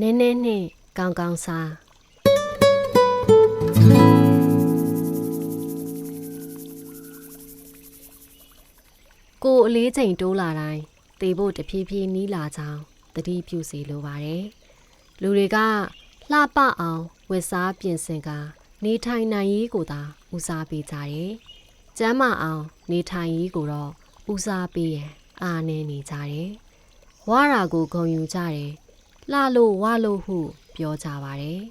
နည်းနည်းနှင့်ကောင်းကောင်းစားကိုယ်အလေးချိန်တိုးလာတိုင်းတေဖို့တဖြည်းဖြည်းနီးလာကြောင်းသတိပြုစီလိုပါတယ်လူတွေကလှပအောင်ဝတ်စားပြင်ဆင်ကနေထိုင်နိုင်ရေးကိုသာဦးစားပေးကြတယ်ကျမ်းမအောင်နေထိုင်ရေးကိုတော့ဦးစားပေးရန်အားနည်းနေကြတယ်ဝါရာကိုဂုံယူကြတယ် လှလို့ဝလို့ဟုပြောကြပါတယ်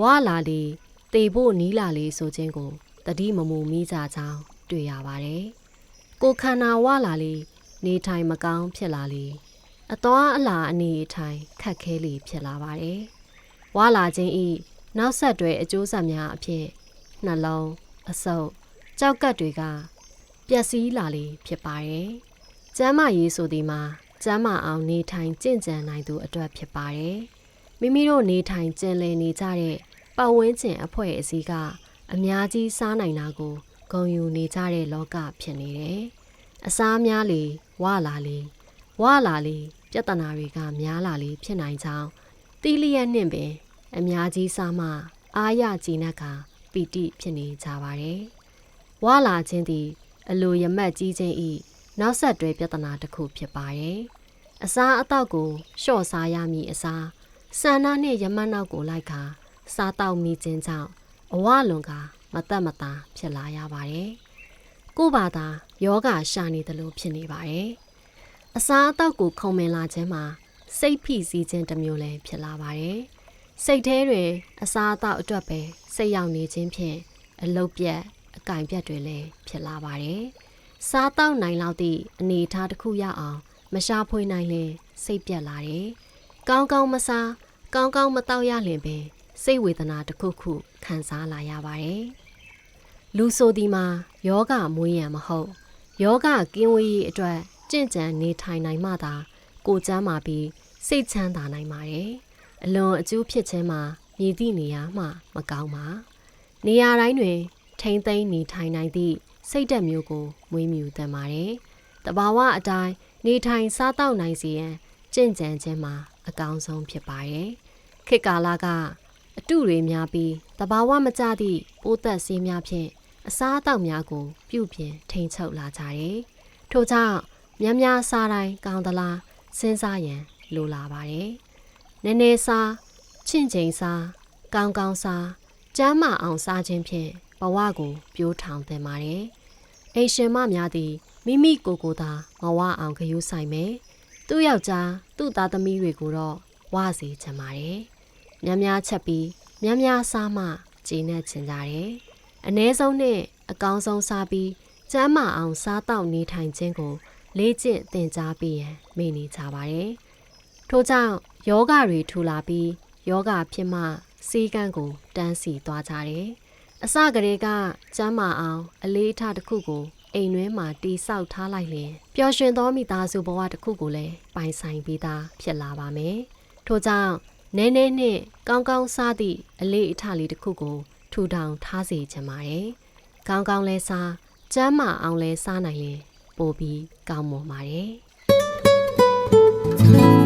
ဝါလာလေတေဖို့နီးလာလေဆိုခြင်းကိုတတိမမူမိကြကြောင်းတွေ့ရပါတယ်ကိုခန္ဓာဝါလာလေနေထိုင်မကောင်းဖြစ်လာလေအသွားအလာအနေအထိုင်ခက်ခဲလေဖြစ်လာပါတယ်ဝါလာခြင်းဤနောက်ဆက်တွဲအကျိုးဆက်များအဖြစ်နှလုံးအဆုပ်ကြောက်ကပ်တွေကပျက်စီးလာလေဖြစ်ပါတယ်ကျမ်းမာရေးဆိုဒီမှာ ကျမ်းမာအောင်နေထိုင်ကြင့်ကြံနိုင်သူအတွက်ဖြစ်ပါတယ်မိမိတို့နေထိုင်ကျင်လည်နေကြတဲ့ပတ်ဝန်းကျင်အဖွဲ့အစည်းကအများကြီးစားနိုင်တာကိုဂုဏ်ယူနေကြတဲ့လောကဖြစ်နေတယ်အစားများလေဝလာလေဝလာလေပြဿနာတွေကများလာလေဖြစ်နိုင်ကြောင်းတီလျက်နှင့်ပင် အများကြီးစားမှအားရကြည်နက်ကပီတိဖြစ်နေကြပါတယ်။ဝါလာခြင်းသည် အလိုရမတ်ကြီးခြင်းဤ နောက်ဆက်တွဲပြဿနာတစ်ခုဖြစ်ပါတယ်။အစားအသောက်ကိုလျှော့စားရမည်အစားဆန္ဒနှင့်ရမတ်နောက်ကိုလိုက်ခါစားတောက်မိခြင်းကြောင့်အဝလွန်ကမတက်မတာဖြစ်လာရပါတယ်။ကို့ဘာသာယောဂရှာနေတယ်လို့ဖြစ်နေပါတယ်။အစားအသောက်ကိုခုံမင်လာခြင်းမှာစိတ်ဖိစီးခြင်းတစ်မျိုးလည်းဖြစ်လာပါတယ်။စိတ်ထဲတွင်အစားအသောက်အတွက်ပဲစိတ်ရောက်နေခြင်းဖြင့်အလုတ်ပြက်အကင်ပြက်တွေလည်းဖြစ်လာပါတယ်။ စားတောက်နိုင်လောက်သည့်အနေအထားတစ်ခုရအောင်မရှာဖွေနိုင်ရင်စိတ်ပြက်လာတယ်။ကောင်းကောင်းမစားကောင်းကောင်းမတောက်ရလင်ပင်စိတ်ဝေဒနာတစ်ခုခုခံစားလာရပါတယ်။လူဆိုဒီမှာယောဂမွေးရန်မဟုတ်ယောဂကင်းဝေးရေးအတွက်ကြင့်ကြံနေထိုင်နိုင်မှသာ ကိုကျမ်းမာပြီးစိတ်ချမ်းသာနိုင်ပါတယ်။အလွန်အကျိုးဖြစ်ခြင်းမှာမြည်သည့်နေရာမှ မကောင်းပါ။နေရာတိုင်းတွင် ထိမ့်သိမ်းနေထိုင်နိုင်သည့် စိတ်ဓာတ်မျိုးကိုမွေးမြူတတ်ပါတယ်။တဘာဝအတိုင်းနေထိုင်စားသောက်နိုင်စေရန်ကြင့်ကြံခြင်းမှာအကောင်းဆုံးဖြစ်ပါတယ်။ခေတ်ကာလကအတုတွေများပြီးတဘာဝမကျသည့်ပိုးသက်ဆေးများဖြင့်အစားအသောက်များကို ပြုပြင်ထိန်ချုပ်လာကြတယ်။ထို့ကြောင့်များများစားတိုင်းကောင်းသလားစဉ်းစားရန်လိုလာပါတယ်။နည်းနည်းစားချင့်ချိန်စားကောင်းကောင်းစားကျမ်းမာအောင်စားခြင်းဖြင့်ဘဝကိုပြိုးထောင်သင်ပါတယ်။ အိမ်ရှင်မများသည်မိမိကိုယ်ကိုယ်သာမဝအောင်ခယူးဆိုင်မယ်။သူ့ယောက်ျားသူ့သားသမီးတွေကိုတော့ဝစေချင်ပါတယ်။များများချက်ပြီးများများစားမှကျေနပ်ချင်ကြတယ်။အ ਨੇ ဆုံးနဲ့အကောင်းဆုံးစားပြီးကျမ်းမာအောင်စားတော့နေထိုင်ခြင်းကို လေ့ကျင့်သင်ကြားပေးရန်မေ့နေကြပါတယ်။ထို့ကြောင့်ယောဂတွေထူလာပြီးယောဂဖြစ်မှစီကန်းကိုတန်းစီသွားကြတယ်။ အစကတည်းကကျမ်းမာအောင် အလေးအထားတစ်ခုကိုအိမ်တွင်းမှာတီဆောက်ထားလိုက်ရင်ပျော်ရွှင်သောမိသားစုဘဝတစ်ခုကိုလည်းပိုင်ဆိုင်ပြီးသားဖြစ်လာပါမယ်။ထို့ကြောင့်နည်းနည်းနဲ့ကောင်းကောင်းစားသည့်အလေးအထားလေးတစ်ခုကိုထူထောင်ထားစေချင်ပါတယ်။ကောင်းကောင်းလဲစားကျမ်းမာအောင်လဲစားနိုင်ရင်ပိုပြီးကောင်းမွန်ပါတယ်။